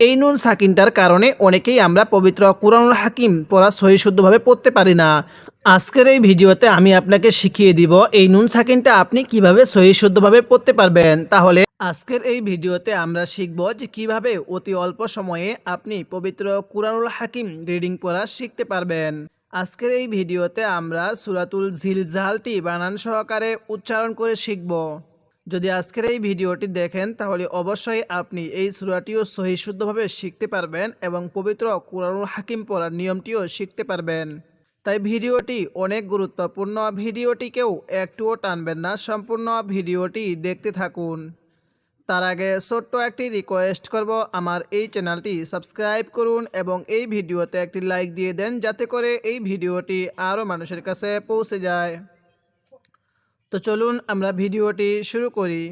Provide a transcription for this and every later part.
এই নুন সাকিনটার কারণে অনেকেই আমরা পবিত্র কুরআনুল হাকিম পড়া সহি শুদ্ধভাবে পড়তে পারি না। আজকের এই ভিডিওতে আমি আপনাকে শিখিয়ে দিব এই নুন সাকিনটা আপনি কীভাবে সহি শুদ্ধভাবে পড়তে পারবেন। তাহলে আজকের এই ভিডিওতে আমরা শিখব যে কীভাবে অতি অল্প সময়ে আপনি পবিত্র কুরআনুল হাকিম রিডিং পড়া শিখতে পারবেন। আজকের এই ভিডিওতে আমরা সুরাতুল ঝিলঝালটি বানান সহকারে উচ্চারণ করে শিখব। যদি আজকের এই ভিডিওটি দেখেন, তাহলে অবশ্যই আপনি এই সুরাটিও সহি শুদ্ধভাবে শিখতে পারবেন এবং পবিত্র কুরআনুল হাকিম পড়ার নিয়মটিও শিখতে পারবেন। তাই ভিডিওটি অনেক গুরুত্বপূর্ণ। ভিডিওটিকেও একটুও টানবেন না, সম্পূর্ণ ভিডিওটি দেখতে থাকুন। তার আগে ছোট্ট একটি রিকোয়েস্ট করব, আমার এই চ্যানেলটি সাবস্ক্রাইব করুন এবং এই ভিডিওতে একটি লাইক দিয়ে দেন, যাতে করে এই ভিডিওটি আরও মানুষের কাছে পৌঁছে যায়। তো চলুন আমরা ভিডিওটি শুরু করি।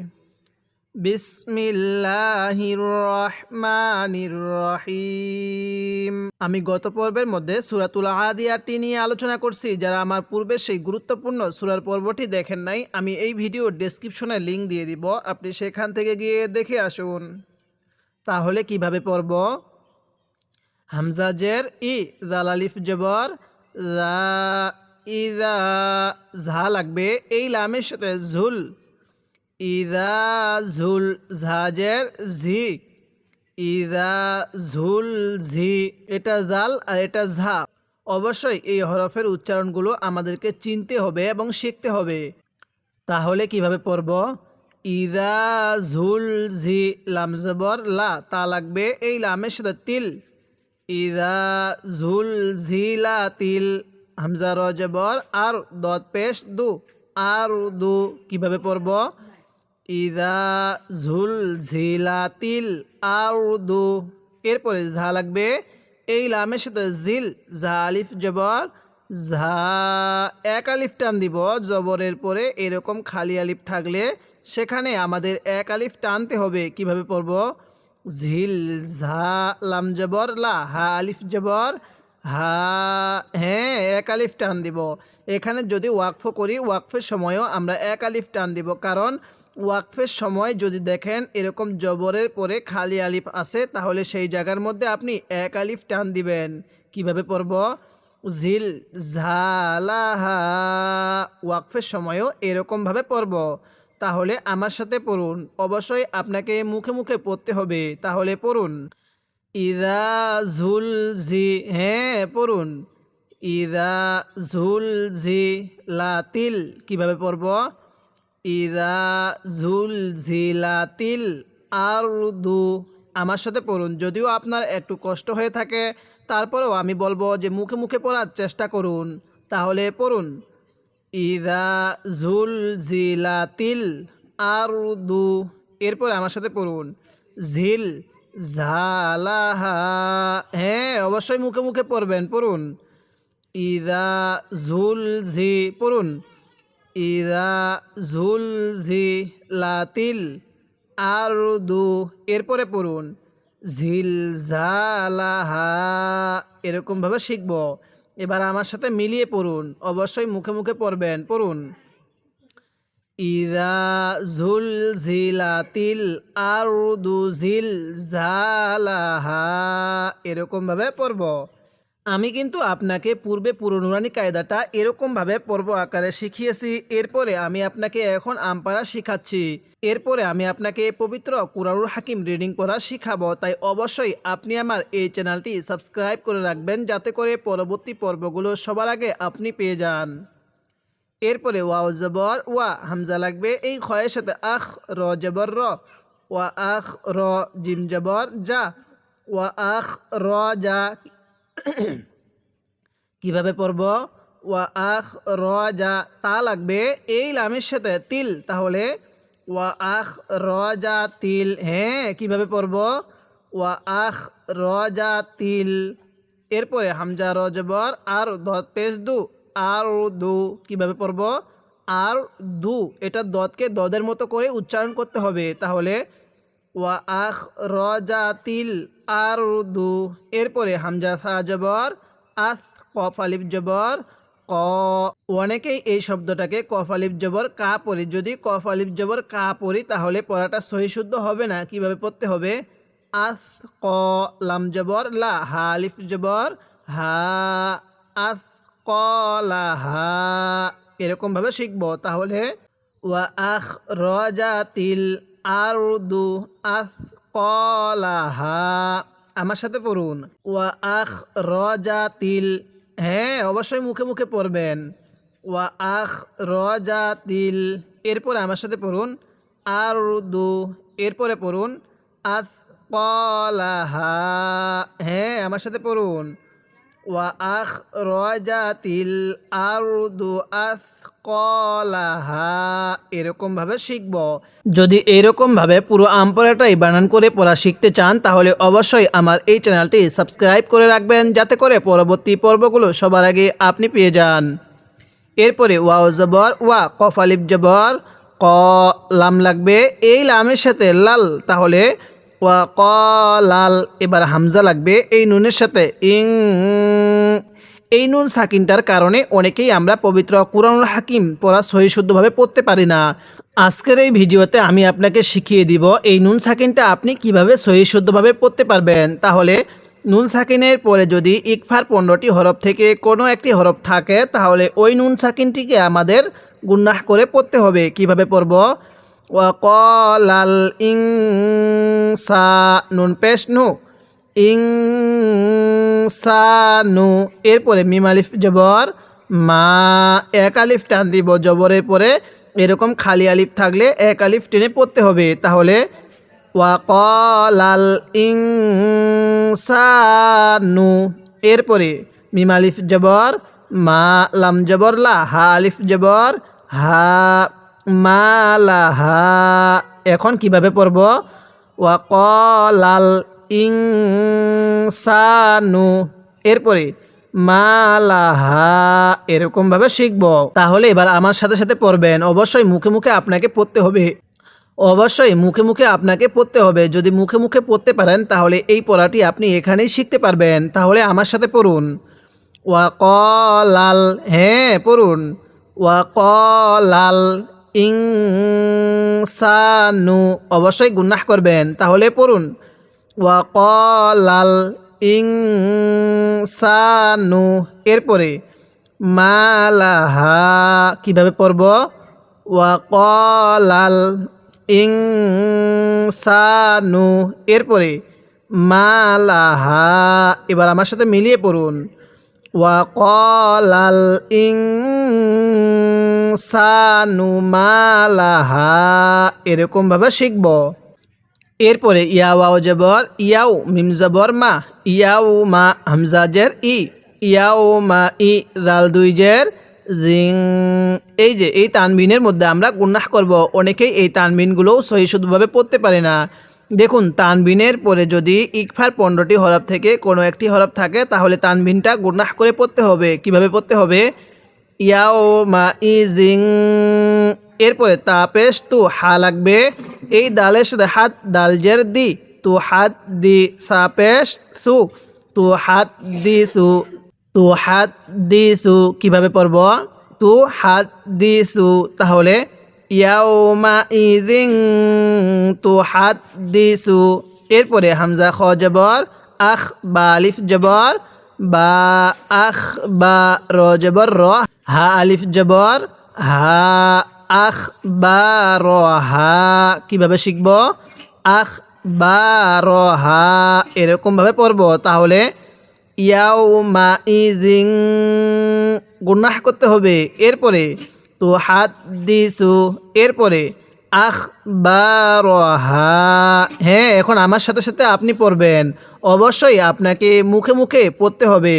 আমি গত পর্বের মধ্যে সুরাতুল আদিয়াটি নিয়ে আলোচনা করছি, যারা আমার পূর্বে সেই গুরুত্বপূর্ণ সুরার পর্বটি দেখেন নাই, আমি এই ভিডিও ডেসক্রিপশনে লিংক দিয়ে দিব, আপনি সেখান থেকে গিয়ে দেখে আসুন। তাহলে কীভাবে পড়ব? হামজাজের ই জালালিফ জবর ইদা, ঝা লাগবে। এই লামের সাথে ঝুল। ইদা, ঝুল, ঝাজের ঝি। ইদা, ঝুল, ঝি। এটা জাল আর এটা ঝা। অবশ্যই এই হরফের উচ্চারণগুলো আমাদেরকে চিনতে হবে এবং শিখতে হবে। তাহলে কীভাবে পড়ব? ইদা, ঝুল, ঝি, লাম জবর, লা। তা লাগবে এই লামের সাথে তিল। ইদা, ঝুল ঝিলা তিল। হামজা র জবর আর দত পেশ দু। আর দু কীভাবে পড়ব? ইদা ঝুল ঝিলাতিল আরদু এরপরে ঝা লাগবে। এই লামের সাথে জিল ঝা আলিফ জবর ঝা এক আলিফ টান দিব। জবরের পরে এরকম খালি আলিফ থাকলে সেখানে আমাদের এক আলিফ টানতে হবে। কীভাবে পড়ব? ঝিল, ঝা, লাম জবর লা, হা আলিফ জবর হা হ্যাঁ এক আলিফ টান দিব। এখানে যদি ওয়াকফ করি, ওয়াকফের সময়ও আমরা এক আলিফ টান দিব। কারণ ওয়াকফের সময় যদি দেখেন এরকম জবরের পরে খালি আলিফ আছে, তাহলে সেই জায়গার মধ্যে আপনি এক আলিফ টান দিবেন। কীভাবে পড়ব? ঝিল ঝালাহা ওয়াকফের সময়ও এরকমভাবে পড়ব। তাহলে আমার সাথে পড়ুন। অবশ্যই আপনাকে মুখে মুখে পড়তে হবে। তাহলে পড়ুন। ইদা ঝুল ঝি হ্যাঁ পড়ুন। ইদা ঝুল ঝি লাতিল, কীভাবে পড়ব? ইদা ঝুল ঝি লাতিল আর আরদু, আমার সাথে পড়ুন। যদিও আপনার একটু কষ্ট হয়ে থাকে, তারপরেও আমি বলব যে মুখে মুখে পড়ার চেষ্টা করুন। তাহলে পড়ুন। ইদা ঝুল আর আরদু, এরপরে আমার সাথে পড়ুন। ঝিল ঝালাহা হ্যাঁ অবশ্যই মুখে মুখে পড়বেন, পড়ুন। ইদা ঝুল ঝি পড়ুন। ইদা ঝুল ঝি লাতিল আর দু এরপরে পড়ুন। ঝিল ঝালাহা এরকমভাবে শিখব। এবার আমার সাথে মিলিয়ে পড়ুন। অবশ্যই মুখে মুখে পড়বেন, পড়ুন। ইদা ঝুল ঝিলাতিল ঝিল ঝালাহা এরকমভাবে পড়ব। আমি কিন্তু আপনাকে পূর্বে পুরনুরানি কায়দাটা এরকমভাবে পর্ব আকারে শিখিয়েছি। এরপরে আমি আপনাকে এখন আমপারা শিখাচ্ছি। এরপরে আমি আপনাকে পবিত্র কুরআনুল হাকিম রিডিং পড়া শিখাবো। তাই অবশ্যই আপনি আমার এই চ্যানেলটি সাবস্ক্রাইব করে রাখবেন যাতে করে পরবর্তী পর্বগুলো সবার আগে আপনি পেয়ে যান। এরপরে ওয়াও জবর, ওয়া হামজা লাগবে, এই খয়ের সাথে আখ, র জবর, র। ওয়া আখ, র, জিম জবর, যা। ওয়া আখ, র, যা। কীভাবে পড়ব? ওয়া আখ, র, যা, তা লাগবে, এই লামের সাথে তিল, তাহলে ওয়া আখ, র, যা, তিল হ্যাঁ কীভাবে পড়ব? ওয়া আখ, র, যা, তিল। এরপরে হামজা, র, জবর, আর দত পেশ দু। আর দু কীভাবে পড়ব? আর দু এটা দতকে দদের মতো করে উচ্চারণ করতে হবে। তাহলে, ওয়া আখ রজা তিল আর দু এরপরে হামজা ফা জবর, আস কফ আলিফ জবর, ক। অনেকেই এই শব্দটাকে কফ আলিফ জবর, কা পড়ি। যদি কফ আলিফ জবর, কা পড়ি, তাহলে পড়াটা সহি শুদ্ধ হবে না। কীভাবে পড়তে হবে? আস ক, লাম জবর, লা, হা আলিফ জবর, হা আথ ক লা হা এরকমভাবে শিখব। তাহলে, ওয়া আখ রজাতিল আরদু আথ কলাহা আমার সাথে পড়ুন। ওয়া আখ রজাতিল হ্যাঁ অবশ্যই মুখে মুখে পড়বেন। ওয়া আখ রজাতিল এরপরে আমার সাথে পড়ুন। আরদু, এরপরে পড়ুন। আথ কলাহা হ্যাঁ আমার সাথে পড়ুন। ওয়া আখ রজাতিল আরদু আথ কলাহা এরকমভাবে শিখব। যদি এরকমভাবে পুরো আমপরাটাই বানান করে পড়া শিখতে চান, তাহলে অবশ্যই আমার এই চ্যানেলটি সাবস্ক্রাইব করে রাখবেন, যাতে করে পরবর্তী পর্বগুলো সবার আগে আপনি পেয়ে যান। এরপরে ওয়াও জবর, ওয়া কফ আলিফ জবর, ক লাম লাগবে, এই লামের সাথে লাল, তাহলে ওয়া ক লাল এবার হামজা লাগবে এই নুনের সাথে। ইং। এই নুন সাকিনটার কারণে অনেকেই আমরা পবিত্র কুরআনুল হাকিম পড়া সহি শুদ্ধভাবে পড়তে পারি না। আজকের এই ভিডিওতে আমি আপনাকে শিখিয়ে দিব এই নুন সাকিনটা আপনি কীভাবে সহি শুদ্ধভাবে পড়তে পারবেন। তাহলে নুন সাকিনের পরে যদি ইকফার পনেরোটি হরফ থেকে কোনো একটি হরফ থাকে, তাহলে ওই নুন সাকিনটিকে আমাদের গুন্নাহ করে পড়তে হবে। কীভাবে পড়ব? সা নুন পেশ নু। ইং সানু এরপরে মিম আলিফ জবর, মা এক আলিফ টান দিব জবরের পরে, এরকম খালি আলিফ থাকলে এক আলিফ টেনে পড়তে হবে। তাহলে ওয়াকলাল ইং সানু এরপরে মিম আলিফ জবর, মা লাম জবর লা, হা আলিফ জবর, হা মা লা হা এখন কীভাবে পড়ব? ওয়াকলাল ইং সানু এরপরে, মালাহা, এরকমভাবে শিখব। তাহলে এবার আমার সাথে সাথে পড়বেন। অবশ্যই মুখে মুখে আপনাকে পড়তে হবে। অবশ্যই মুখে মুখে আপনাকে পড়তে হবে। যদি মুখে মুখে পড়তে পারেন, তাহলে এই পড়াটি আপনি এখানেই শিখতে পারবেন। তাহলে আমার সাথে পড়ুন। ওয়াকলাল হ্যাঁ পড়ুন। ওয়াকলাল ইং সানু অবশ্যই গুন্নাহ করবেন। তাহলে পড়ুন, ওয়াকলাল ইং সানু এরপরে, মালাহা, কীভাবে পড়ব? ওয়াকলাল ইং সানু এরপরে, মালাহা, এবার আমার সাথে মিলিয়ে পড়ুন, ওয়াকলাল ইং সানু মালাহা এরকমভাবে শিখব। এরপরে ইয়াওয়াও জবর ইয়াও মিম জবর মা, ইয়াও মা হামজাজের ই, ইয়াও মা ই দাল দুই জের জিং। এই যে, এই তানবিনের মধ্যে আমরা গুন্নাহ করব। অনেকেই এই তানবিনগুলোও সহি শুদ্ধভাবে পড়তে পারে না। দেখুন, তানবিনের পরে যদি ইকফার পনেরোটি হরফ থেকে কোনো একটি হরফ থাকে, তাহলে তানবিনটা গুন্নাহ করে পড়তে হবে। কীভাবে পড়তে হবে? ইয়াও মা ইজিং এরপরে তা পেশ তু হা লাগবে। এই দালের সাথে হাত দালজের দি তু হাত দি সা পেশ সু তু হাত দি সু, তু হাত দি সু। কীভাবে পড়ব? তু হাত দি সু। তাহলে ইয়াও মা ইজিং তু হাত দি সু। এরপরে হামজা খ জবর, আখ বা আলিফ জবর, বা আখ বা র জবর, র হা আলিফ জবর, হা আখ বা হা কীভাবে শিখব? আখ বা হা এরকমভাবে পড়ব। তাহলে ইয়াও মা ইজিং গুনাহ করতে হবে। এরপরে তো হাত দিসু এরপরে আখ হ্যাঁ এখন আমার সাথে সাথে আপনি পড়বেন। অবশ্যই আপনাকে মুখে মুখে পড়তে হবে।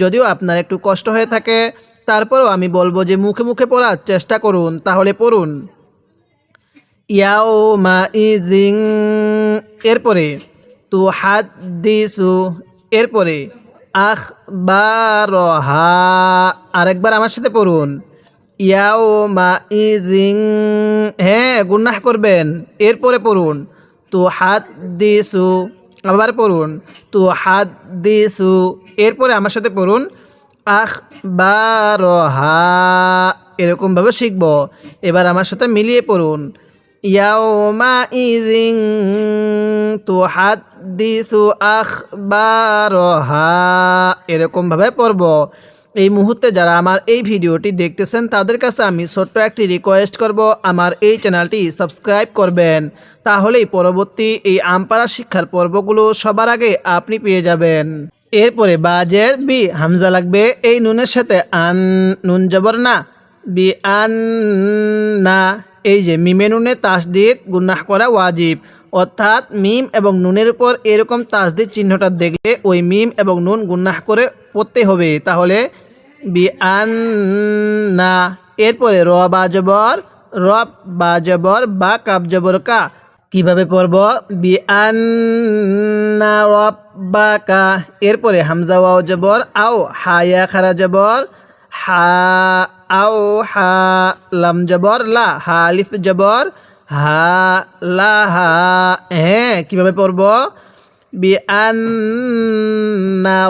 যদিও আপনার একটু কষ্ট হয়ে থাকে তারপরেও আমি বলব যে মুখে মুখে পড়ার চেষ্টা করুন, তাহলে পড়ুন। ইয়াও মা ইজিং এরপরে তু হাত দিসু এরপরে আখ বারহা আরেকবার আমার সাথে পড়ুন। ইয়াও মা ইজিং হ্যাঁ গুন্নাহ করবেন, এরপরে পড়ুন। তু হাত দিসু আবার পড়ুন। তু হাত দিসু এরপরে আমার সাথে পড়ুন। আখ বা বারহা এরকমভাবে শিখব। এবার আমার সাথে মিলিয়ে পড়ুন। ইয়াউমাইযিন তুহাদ্দিসু আখবারহা। এরকমভাবে পড়ব। এই মুহূর্তে যারা আমার এই ভিডিওটি দেখতেছেন, তাদের কাছে আমি ছোট্ট একটি রিকোয়েস্ট করব। আমার এই চ্যানেলটি সাবস্ক্রাইব করবেন। তাহলেই পরবর্তী এই আমপারা শিক্ষার পর্বগুলো সবার আগে আপনি পেয়ে যাবেন। এরপরে বাজের বি, হামজা লাগবে এই নুনের সাথে, আন, নুন জবর না। বি, আন, না। এই যে, মিমে নুনে তাসদিদ গুন্নাহ করা ওয়াজিব। অর্থাৎ মিম এবং নুনের উপর এরকম তাসদিদ চিহ্নটা দেখলে ওই মিম এবং নুন গুন্নাহ করে পড়তে হবে। তাহলে বি, আন, না। এরপরে র বাজবর রব বা জবর বা কাব জবর কা। কীভাবে পড়ব? বি আন না রব বা কা এরপরে হামজা ওয়াও জবর, আও হায়া খারা জবর, হা, আও, হা, লাম জবর, লা, হা, আলিফ জবর, হা, লা, হা হ্যাঁ কীভাবে পড়ব? বি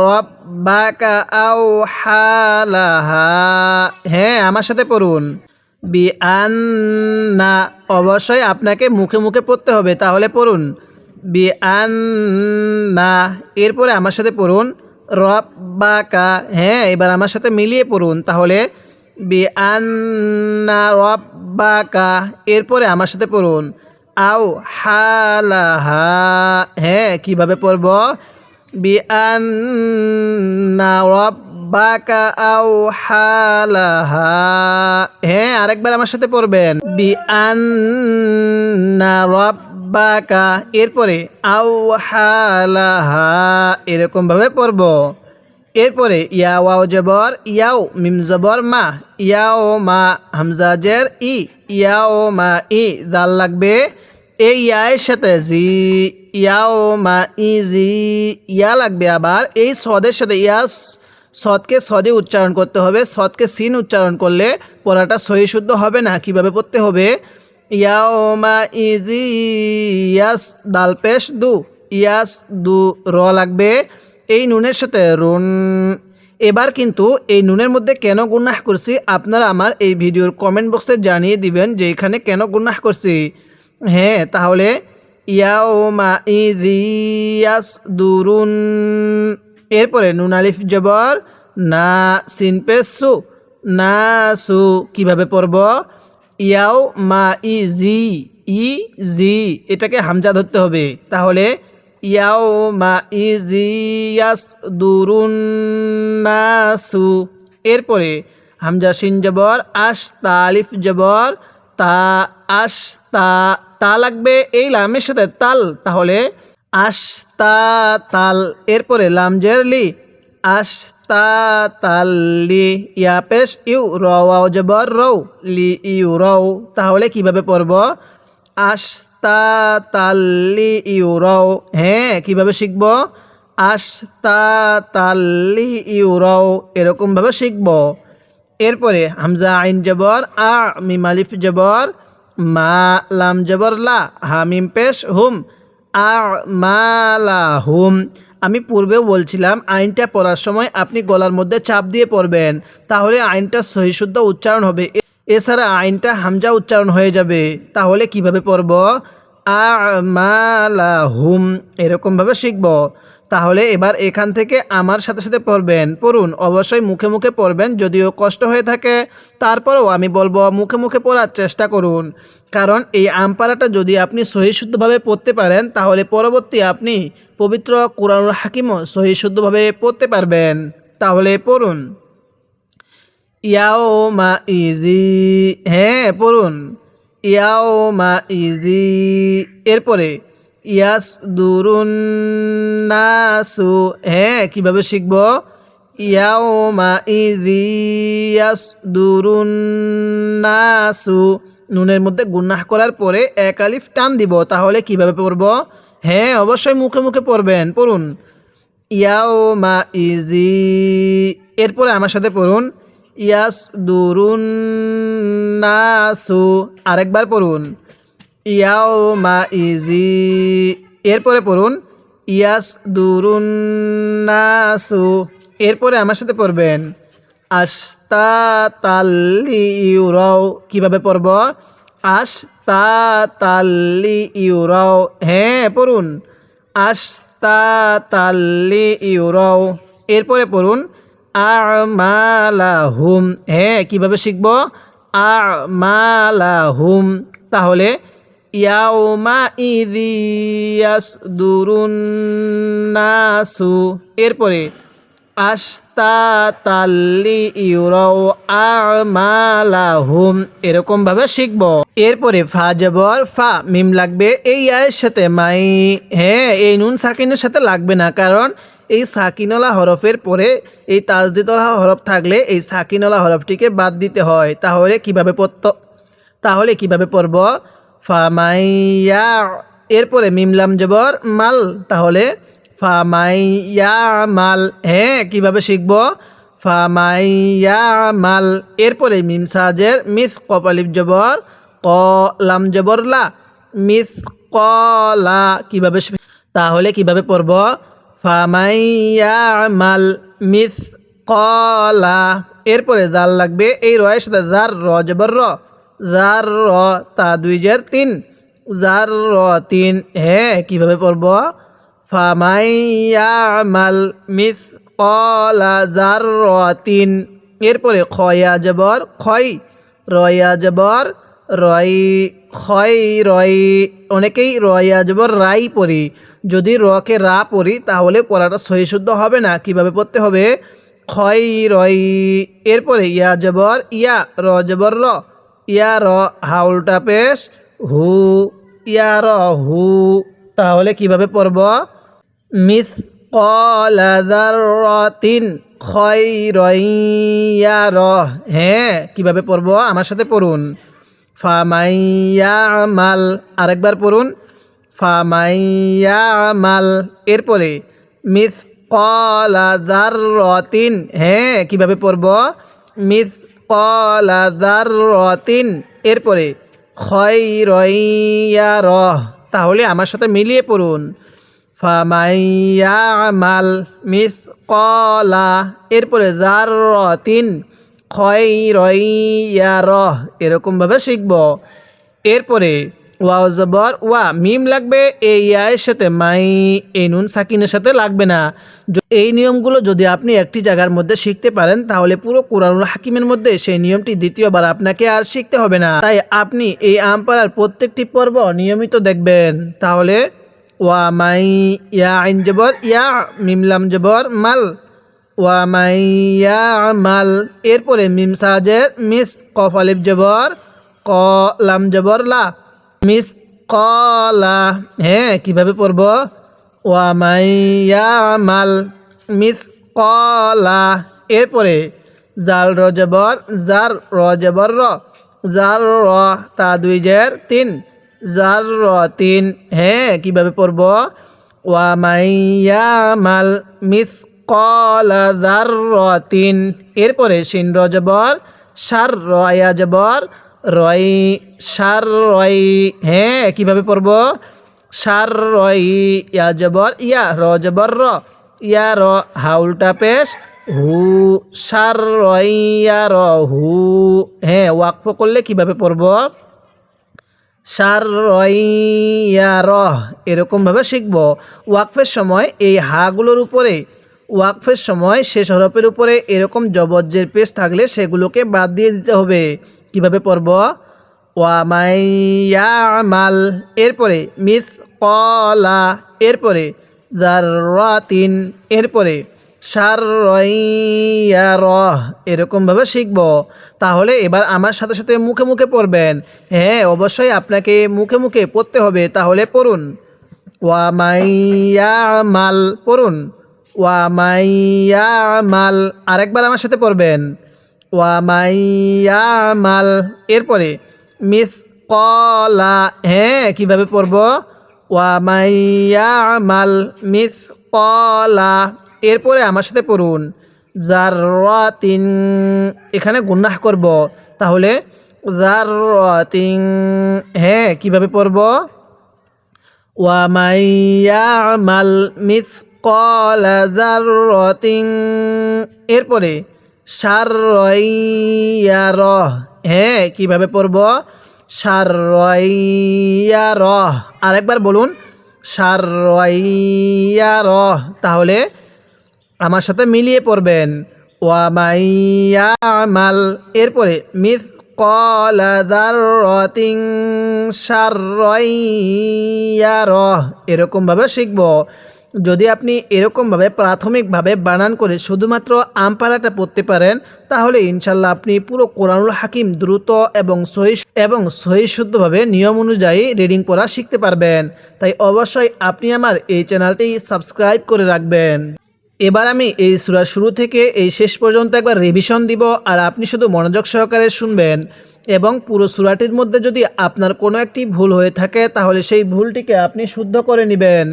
রব্বাকা, আও, হা হালাহা হ্যাঁ আমার সাথে পড়ুন। বি আন্না অবশ্যই আপনাকে মুখে মুখে পড়তে হবে, তাহলে পড়ুন। বি আন্না এরপরে আমার সাথে পড়ুন। রব্বাকা হ্যাঁ এবার আমার সাথে মিলিয়ে পড়ুন, তাহলে বি আন্না রব্বাকা, এরপরে আমার সাথে পড়ুন। আও হালাহা হ্যাঁ কীভাবে পড়ব? বি আন্না রব্বাকা আও হালাহা। হ্যাঁ আরেকবার আমার সাথে পড়বেন। বি আন্না রব্বাকা। এরপরে আও হালাহা। এরকম ভাবে পড়ব। এরপরে ইয়া ওয়াও, জবর, ইয়াও, মিম, জবর, মা। ইয়াও, মা হামজাজের ই। ইয়াও, মা, ই, দাল লাগবে। এই ইয়ায়ের সাথে জি, ইয়াও, মা, ই, জি, ইয়া লাগবে আবার। এই সদের সাথে ইয়া সদকে সদে উচ্চারণ করতে হবে সদকে সিন উচ্চারণ করলে পড়াটা সহি শুদ্ধ হবে না। কীভাবে পড়তে হবে? ইয়াও মা ইজি ইয়াস দাল পেশ দু, ইয়াস দু র লাগবে, এই নুনের সাথে রুন। এবার কিন্তু এই নুনের মধ্যে কেন গুনাহ করছি? আপনারা আমার এই ভিডিওর কমেন্ট বক্সে জানিয়ে দিবেন যে এখানে কেন গুনাহ করছি। হ্যাঁ তাহলে ইয়াও মা ইদিয়াস দুরুন এরপরে নুন, আলিফ, জবর, না, সিন, পেশ, সু। না, সু কীভাবে পড়ব? ইয়াও, মা, ই, জি ই, জি। এটাকে হামজা ধরতে হবে। তাহলে ইয়াও, মা, ই, জি, ইয়াস, দুরুন নাসু এরপরে হামজা, সিন, জবর, আশ তালিফ জবর, তা, আশ, তা তা লাগবে এই লামের সাথে তাল। তাহলে আস্তা তাল এরপরে লামজের লি আস্তা তাল্লি ইয়া পেশ, ইউ রাও জবর রৌ লি, ইউ রৌ তাহলে কীভাবে পড়ব? আস্তা তাল্লি ইউ রৌ হ্যাঁ কীভাবে শিখব? আস্তা তাল্লি ইউ রৌ এরকমভাবে শিখব। এরপরে হামজা আইন জবর, আ, মিম আলিফ জবর, মা, লাম জবর, লা হামিম পেশ, হুম আ মালা হুম আমি পূর্বেও বলছিলাম, আইনটা পড়ার সময় আপনি গলার মধ্যে চাপ দিয়ে পড়বেন, তাহলে আইনটা সহিশুদ্ধ উচ্চারণ হবে। এছাড়া আইনটা হামজা উচ্চারণ হয়ে যাবে। তাহলে কীভাবে পড়ব? আ মালা হুম এরকমভাবে শিখব। তাহলে এবার এখান থেকে আমার সাথে সাথে পড়বেন। পড়ুন, অবশ্যই মুখে মুখে পড়বেন যদিও কষ্ট হয়ে থাকে। তারপরেও আমি বলব মুখে মুখে পড়ার চেষ্টা করুন। কারণ এই আমপারাটা যদি আপনি সহিশুদ্ধভাবে পড়তে পারেন, তাহলে পরবর্তী আপনি পবিত্র কোরআনুল হাকিমও সহিশুদ্ধভাবে পড়তে পারবেন। তাহলে পড়ুন। ইয়াও মা ইজি হ্যাঁ পড়ুন। ইয়াও মা ইজি, এরপরে ইয়াস দুরুন নাসু হ্যাঁ কীভাবে শিখব? ইয়াও মা ইজি ইয়াস দুরুন নাসু নুনের মধ্যে গুন্নাহ করার পরে এক আলিফ টান দিব, তাহলে কীভাবে পড়ব? হ্যাঁ অবশ্যই মুখে মুখে পড়বেন, পড়ুন। ইয়াও মা ইজি এরপরে আমার সাথে পড়ুন। ইয়াস দুরুন নাসু আরেকবার পড়ুন। ইয়াও মা ইজি। এরপরে পড়ুন ইয়াস দুরুন নাসু। এরপরে আমার সাথে পড়বেন আস্তা তাল্লি ইউরাও কীভাবে পড়ব? আস্তা তাল্লি ইউরাও হ্যাঁ পড়ুন আস্তা তাল্লি ইউরাও এরপরে পড়ুন, আমালাহুম। হ্যাঁ কীভাবে শিখব? আমালাহুম। তাহলে নাসু এরপরে আস্তা তাল্লি ইউরাও আমালাহুম। এরকমভাবে শিখব। এরপরে ফা জবর ফা, মিম লাগবে এই আয়ের সাথে, মাই হ্যাঁ এই নুন সাকিনের সাথে লাগবে না, কারণ এই সাকিনলা হরফের পরে এই তাজদিতলা হরফ থাকলে এই সাকিনলা হরফটিকে বাদ দিতে হয়। তাহলে কীভাবে পড়ত? তাহলে কীভাবে পড়ব? ফামাইয়া। এরপরে মিমলাম জবর মাল, তাহলে ফামাইয়া মাল হ্যাঁ কীভাবে শিখব? ফামাইয়া মাল এরপরে মিম সাজের মিস কপালিপ জবর, ক, লাম জবর লা মিস কলা কীভাবে তাহলে কীভাবে পড়ব? ফামাইয়া মাল মিস কলা এরপরে জাল লাগবে, এই রয়ের সাথে জার, র জবর, র। জার র তা দুই জের তিন জার র তিন হ্যাঁ কীভাবে পড়ব? ফামাইয়ামাল মিস কলা জার র তিন এরপরে খয়া জবর, খয়, রয়া জবর, রয়, খয়, রয়। অনেকেই রয়া জবর, রাই পড়ি। যদি রকে রা পড়ি, তাহলে পড়াটা সহি শুদ্ধ হবে না। কীভাবে পড়তে হবে? খয়, রয়। এরপরে ইয়া জবর, ইয়া, র জবর, র। ইয়া র হাউলটা পেশ, হু, ইয়ার হু। তাহলে কীভাবে পড়ব? মিস কলাদারিন খয়রইয়া র হ্যাঁ কীভাবে পড়ব? আমার সাথে পড়ুন। ফামাইয়া মাল আরেকবার পড়ুন। ফামাইয়া মাল এরপরে মিস কলাদারিন হ্যাঁ কীভাবে পড়ব? মিস কলাদারিন এরপরে খয়রইয়া র তাহলে আমার সাথে মিলিয়ে পড়ুন। ফামাইয়া মাল মিস কলা এরপরে জার রতিন খয় রইয়া রহ এরকমভাবে শিখব। এরপরে ওয়াও জবর, ওয়া, মিম লাগবে এই আয়ের সাথে, মাই এই নুন, সাকিনের সাথে লাগবে না। এই নিয়মগুলো যদি আপনি একটি জায়গার মধ্যে শিখতে পারেন, তাহলে পুরো কোরআনুল হাকিমের মধ্যে সেই নিয়মটি দ্বিতীয়বার আপনাকে আর শিখতে হবে না। তাই আপনি এই আমপাড়ার প্রত্যেকটি পর্ব নিয়মিত দেখবেন। তাহলে, ওয়া, মাই, ইয়া, আইন জবর, ইয়া মিমলাম জবর, মাল। ওয়া, মাই, ইয়া, মাল। এরপরে মিম সাজের মিস, কফ, আলিফ জবর, ক, লাম জবর, লা। মিস কলা হ্যাঁ কীভাবে পড়ব? ওয়ামাইয়ামাল মাই মিস কলা এরপরে, জাল র জবর, জার র জবর র, জার র, তা দুই জের তিন, জার র তিন হ্যাঁ কীভাবে পড়ব? ওয়ামাইয়ামাল মাইয়া মিস কলা জার র তিন। এরপরে, শিন র জবর, সার রয়া জবর রয়, সার রয় হ্যাঁ কীভাবে পড়ব? সার রয়, ইয়া জবর, ইয়া, র জবর, র, ইয়া, র, হাউলটা পেশ, হু, সার রয়, ইয়া, র, হু হ্যাঁ ওয়াকফ করলে কীভাবে পড়ব? সার রইয়া রহ এরকমভাবে শিখব। ওয়াকফের সময় এই হাগুলোর উপরে, ওয়াকফের সময় শেষ হরফের উপরে এরকম জবজ্জের পেশ থাকলে সেগুলোকে বাদ দিয়ে দিতে হবে। কীভাবে পড়ব? ওয়ামাইয়া মাল এরপরে মিস কলা এরপরে জারাতিন এরপরে সার রইয়া রহ এরকমভাবে শিখব। তাহলে এবার আমার সাথে সাথে মুখে মুখে পড়বেন। হ্যাঁ অবশ্যই আপনাকে মুখে মুখে পড়তে হবে, তাহলে পড়ুন। ওয়া মাইয়া মাল পড়ুন। ওয়া মাইয়া মাল আরেকবার আমার সাথে পড়বেন। ওয়া মাইয়া মাল এরপরে মিস কলা হ্যাঁ কীভাবে পড়ব? ওয়া মাইয়া মাল মিস কলা এরপরে আমার সাথে পড়ুন। জারাতিন এখানে গুন্নাহ করব। তাহলে জারাতিন হ্যাঁ কীভাবে পড়ব? ওয়া মাইয়ামাল মিসকালা যাররাতিন এরপরে সাররাইয়ার হ্যাঁ কীভাবে পড়ব? সারয়ার আরেকবার বলুন। সারয়ার তাহলে আমার সাথে মিলিয়ে পড়বেন। ওয়ামাইয়ামাল এরপরে মিথ কলাদারতিং সারয়ার এরকমভাবে শিখব। যদি আপনি এরকমভাবে প্রাথমিকভাবে বানান করে শুধুমাত্র আমপারাটা পড়তে পারেন, তাহলে ইনশাল্লাহ আপনি পুরো কোরআনুল হাকিম দ্রুত এবং সহি এবং সহি শুদ্ধভাবে নিয়ম অনুযায়ী রিডিং পড়া শিখতে পারবেন। তাই অবশ্যই আপনি আমার এই চ্যানেলটি সাবস্ক্রাইব করে রাখবেন। এবার আমি এই সুরা শুরু থেকে এই শেষ পর্যন্ত একবার রিভিশন দিব আর আপনি শুধু মনোযোগ সহকারে শুনবেন। এবং পুরো সুরাটির মধ্যে যদি আপনার কোনো একটি ভুল হয়ে থাকে, তাহলে সেই ভুলটিকে আপনি শুদ্ধ করে নেবেন।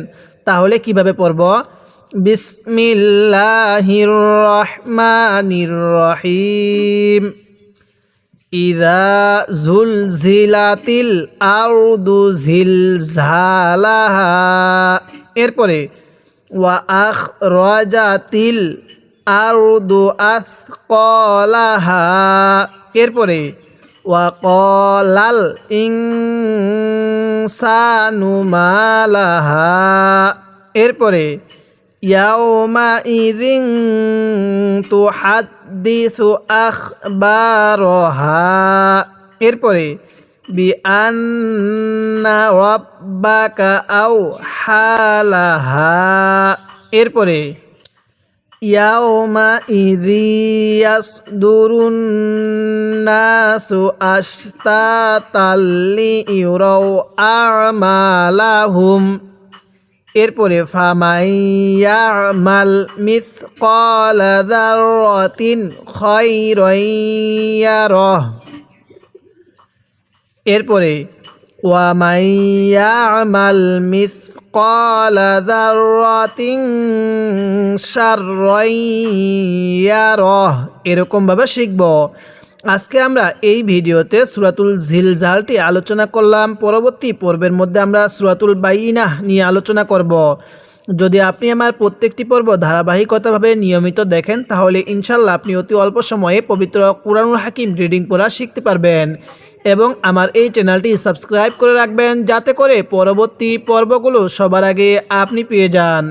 তাহলে কীভাবে পড়ব? বিসমিল্লাহির রহমানির রহিম ইদা জুলজিলাতিল আরদু জিলজালাহা এরপরে, ওয়া আখ রাজাতিল আরদু আথকলাহা। এরপরে, ওয়া কলাল ইনসানু মালাহা এরপরে ইয়াউমা ইদিন তুহাদ্দিসু আখবারহা। এরপরে বিআন্না রাব্বাকা আও হালাহা এরপরে ইয়াউমা ইদিয়াসদুরুন নাসু আশতাতাল্লি ইউরাও আমালাহুম এরপরে ফামাইয়ামাল মিথকাল দাররাতিন খায়রাইয়ারহ এরপরে ওয়ামাইয়ামাল মিথকাল দাররাতিন শাররাইয়ারহ এরকমভাবে শিখব। আজকে আমরা এই ভিডিওতে সুরাতুল ঝিলঝালটি আলোচনা করলাম। পরবর্তী পর্বের মধ্যে আমরা সুরাতুল বাইনাহ নিয়ে আলোচনা করব। যদি আপনি আমার প্রত্যেকটি পর্ব ধারাবাহিকতাভাবে নিয়মিত দেখেন, তাহলে ইনশাল্লাহ আপনি অতি অল্প সময়ে পবিত্র কুরআনুল হাকিম রিডিং পড়া শিখতে পারবেন। এবং আমার এই চ্যানেলটি সাবস্ক্রাইব করে রাখবেন যাতে করে পরবর্তী পর্বগুলো সবার আগে আপনি পেয়ে যান।